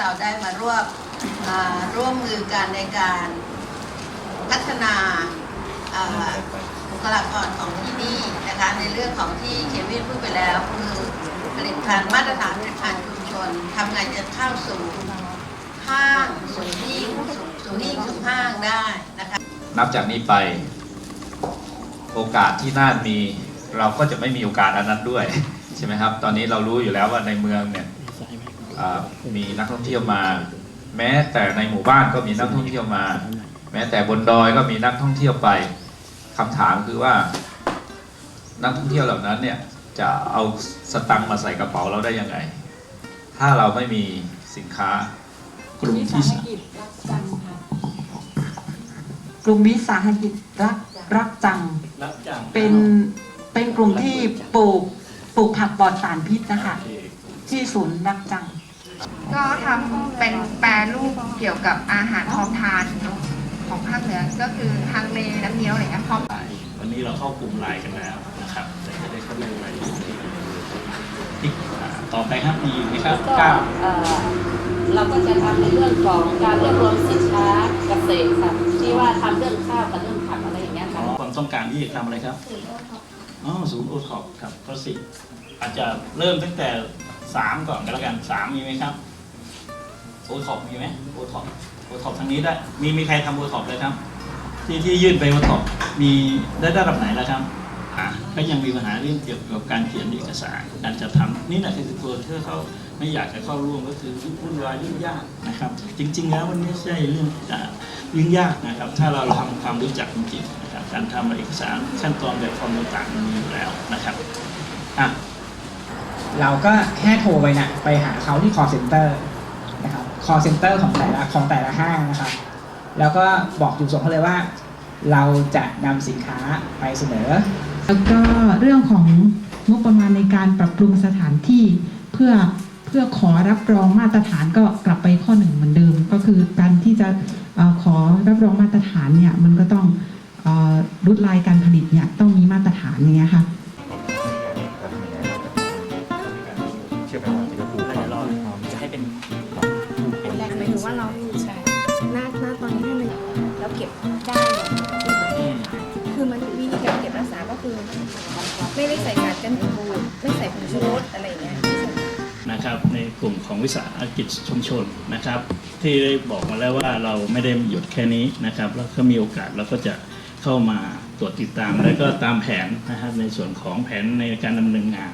เราได้มาร่วมร่วมมือกันในการพัฒนาบุคลากรของที่นี่นะคะในเรื่องของที่เควินพูดไปแล้วคือผลิตภัณฑ์มาตรฐานผลิตภัณฑ์ชุมชนทำไงจะเข้าสู่ห้างสู่ที่สู่ที่สู่ห้างได้นะคะนับจากนี้ไปโอกาสที่น่านมี เราก็จะไม่มีโอกาสอันนั้นด้วย ใช่ไหมครับ ตอนนี้เรารู้อยู่แล้วว่าในเมืองเนี่ย มีนักท่องเที่ยวมา แม้แต่ในหมู่บ้านก็มีนักท่องเที่ยวมา แม้แต่บนดอยก็มีนักท่องเที่ยวไปคำถามคือว่า นักท่องเที่ยวเหล่านั้นเนี่ยจะเอาสตังค์มาใส่กระเป๋าเราได้ยังไง ถ้าเราไม่มีสินค้ากลุ่มที่สามกลุ่มวิสาหกิจรักรักจังรับจ้างเป็นเป็นกลุ่มที่ปลูกปลูกผักปลอดสารพิษนะคะ ที่ศูนย์รักจัง ก็ทำเป็นแปรรูปเกี่ยวกับอาหารพร้อมทานเนอะของภาคเหนือก็คือทางเลน้ำเงี้ยวอะไรเงี้ยพร้อม วันนี้เราเข้ากลุ่มไลน์กันแล้วนะครับแต่จะได้เข้าเรื่องรายละเอียดอีกอ่าต่อไปครับมีอีกไหมครับก็เก้าเอ่อเราก็จะทำในเรื่องของการรวบรวมสินค้าเกษตรค่ะที่ว่าทำเรื่องข้าวกับเรื่องผักอะไรอย่างเงี้ยอ๋ค่ะอความต้องการที่จะทำอะไรครับอ๋อศูนย์โอท็อปครับก็สิอาจจะเริ่มตั้งแต่สามก่อนก็แล้วกันสามมีไหมครับ โอท็อปมีไหมโอท็อปโอท็อปทางนี้ได้มีมีใครทำโอท็อปเลยครับ ที่ที่ยื่นไปโอท็อปมีได้ระดับไหนแล้วครับอ่าก็ยังมีปัญหาเรื่องเกี่ยวกับการเขียนเอกสารการจัดทำนี่แหละคือตัวที่เขาไม่อยากจะเข้าร่วมก็คือวุ่นวายยุ่งยากนะครับ จริง ๆ แล้วมันไม่ใช่เรื่องอ่ายุ่งยากนะครับ ถ้าเราทำความรู้จักจริงๆนะครับการทำเอกสารขั้นตอนแบบฟอร์มต่างๆมันมีอยู่แล้วนะครับอะเราก็แค่โทรไปนะไปหาเขาที่ call center นะครับ call center ของแต่ละของแต่ละห้างนะครับแล้วก็บอกจุดประสงค์เขาเลยว่า เราจะนำสินค้าไปเสนอ แล้วก็เรื่องของงบประมาณในการปรับปรุงสถานที่เพื่อเพื่อขอรับรองมาตรฐานก็กลับไปข้อหนึ่งเหมือนเดิม ก็คือการที่จะอขอรับรองมาตรฐานเนี่ยมันก็ต้องอรุดลายการผลิตเนี่ยต้องมีมาตรฐานอย่างเงี้ยค่ะ กลุ่มของวิสาหกิจชุมชนนะครับ ที่ได้บอกมาแล้วว่าเราไม่ได้หยุดแค่นี้นะครับแล้วก็มีโอกาสเราก็จะเข้ามาตรวจติดตาม แล้วก็ตามแผนนะครับในส่วนของแผนในการดำเนินงาน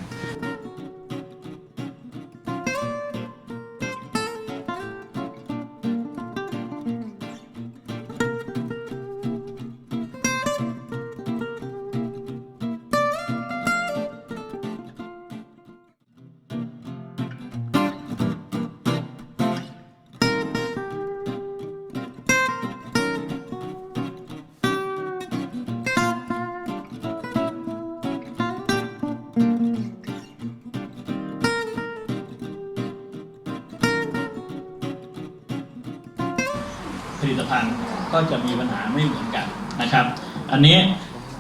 ผลิตภัณฑ์ก็จะมีปัญหาไม่เหมือนกันนะครับ อันนี้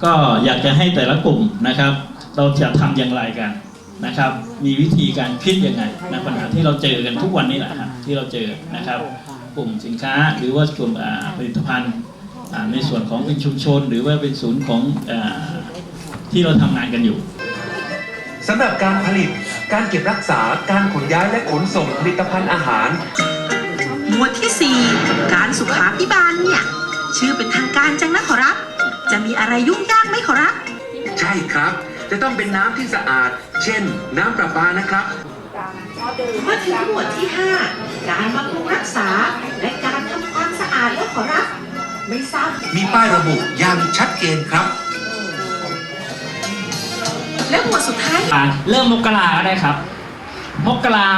ก็อยากจะให้แต่ละกลุ่มนะครับ เราจะทำอย่างไรกันนะครับ มีวิธีการคิดยังไงในปัญหาที่เราเจอกันทุกวันนี้แหละครับที่เราเจอนะครับ กลุ่มสินค้าหรือว่ากลุ่มผลิตภัณฑ์ในส่วนของเป็นชุมชน หรือว่าเป็นศูนย์ของอที่เราทำงานกันอยู่สำหรับการผลิตการเก็บรักษาการขนย้ายและขนส่งผลิตภัณฑ์อาหาร หมวดที่ 4 การสุขาพิบาลเนี่ย ชื่อเป็นทางการจังนะขอรับ จะมีอะไรยุ่งยากไหมขอรับ ใช่ครับ จะต้องเป็นน้ำที่สะอาด เช่น น้ำประปานะครับ มาถึงหมวดที่ 5 การบำรุงรักษา และการทำความสะอาดแล้วขอรับ ไม่ทราบ มีป้ายระบุอย่างชัดเจนครับ และหมวดสุดท้าย เริ่มมกราก็ได้ครับ มกรา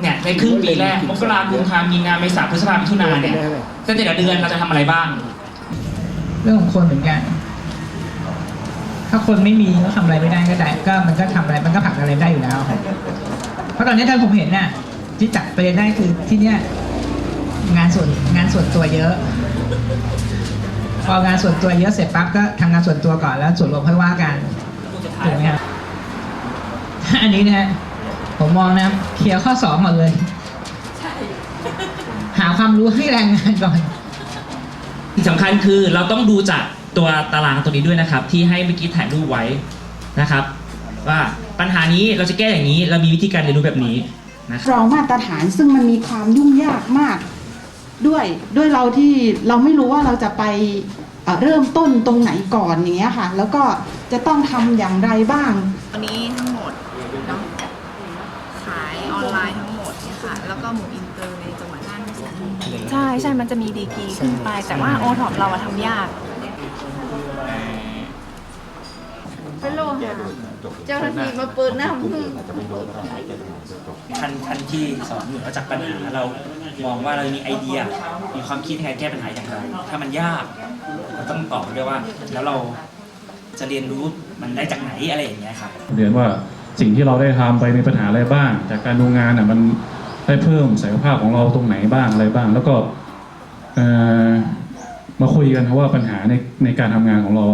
เนี่ยในครึ่งปีแรกมกรากุมภามีนาเมษาพฤษภามิถุนาเนี่ยแต่แต่ละเดือนเราจะทำอะไรบ้าง เรื่องของคนเหมือนกัน ถ้าคนไม่มีก็ทำอะไรไม่ได้ก็ได้ ก็มันก็ทำอะไรมันก็ผลักอะไรได้อยู่แล้วครับเพราะตอนนี้ถ้าผมเห็นน่ะ ที่จัดประเด็นได้คือที่เนี้ยงานส่วนงานส่วนตัวเยอะ พองานส่วนตัวเยอะเสร็จปั๊บก็ทำงานส่วนตัวก่อนแล้วส่วนรวมค่อยว่ากันถูกไหมครับอันนี้นะฮะ ผมมองนะเคลียร์ข้อสองหมดเลย หาความรู้ให้แรงงานก่อน ที่สำคัญคือเราต้องดูจากตัวตารางตัวนี้ด้วยนะครับ ที่ให้เมื่อกี้ถ่ายรูปไว้นะครับ ว่าปัญหานี้เราจะแก้อย่างนี้ เรามีวิธีการเรียนรู้แบบนี้นะครับรองมาตรฐานซึ่งมันมีความยุ่งยากมาก ด้วยด้วยเราที่เราไม่รู้ว่าเราจะไปเอ่อเริ่มต้นตรงไหนก่อนอย่างเงี้ยค่ะ แล้วก็จะต้องทำอย่างไรบ้าง วันนี้ ใช่ใช่มันจะมีดีกรีขึ้นไป แต่ว่าโอท็อปเราอะทำยาก เป็นโลหะเจ้าหน้าที่มาเปิดหน้าพึ่งทันทันที่สอนอยู่แล้วจากปัญหาเรามองว่าเรามีไอเดีย มีความคิดในการแก้ปัญหาอย่างไร ถ้ามันยากเราต้องตอบด้วยว่า แล้วเราจะเรียนรู้มันได้จากไหนอะไรอย่างเงี้ยครับ เรียนว่าสิ่งที่เราได้ทำไปมีปัญหาอะไรบ้าง จากการดูงานอะมัน ได้เพิ่มศักยภาพของเราตรงไหนบ้างอะไรบ้าง แล้วก็เอ่อมาคุยกันครับว่าปัญหาในในการทำงานของเรา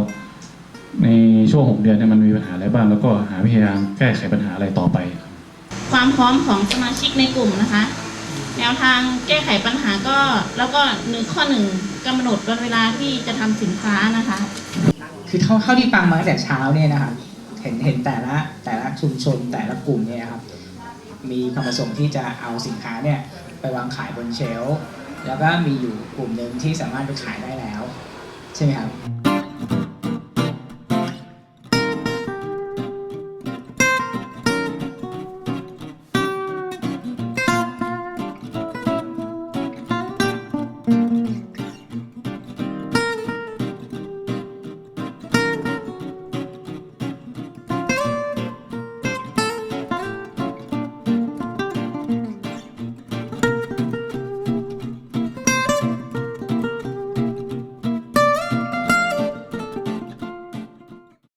ในช่วงหกเดือนเนี่ยมันมีปัญหาอะไรบ้าง แล้วก็หาวิธีการแก้ไขปัญหาอะไรต่อไป ความพร้อมของสมาชิกในกลุ่มนะคะ แนวทางแก้ไขปัญหาก็แล้วก็หนึ่งข้อหนึ่งกำหนดวันเวลาที่จะทำสินค้านะคะ คือเท่าเท่าที่ฟังมาตั้งแต่เช้าเนี่ยนะครับเห็นเห็นแต่ละแต่ละชุมชนแต่ละกลุ่มเนี่ยครับ มีความประสงค์ที่จะเอาสินค้าเนี่ยไปวางขายบนเชลฟ์แล้วก็มีอยู่กลุ่มหนึ่งที่สามารถไปขายได้แล้ว ใช่ไหมครับ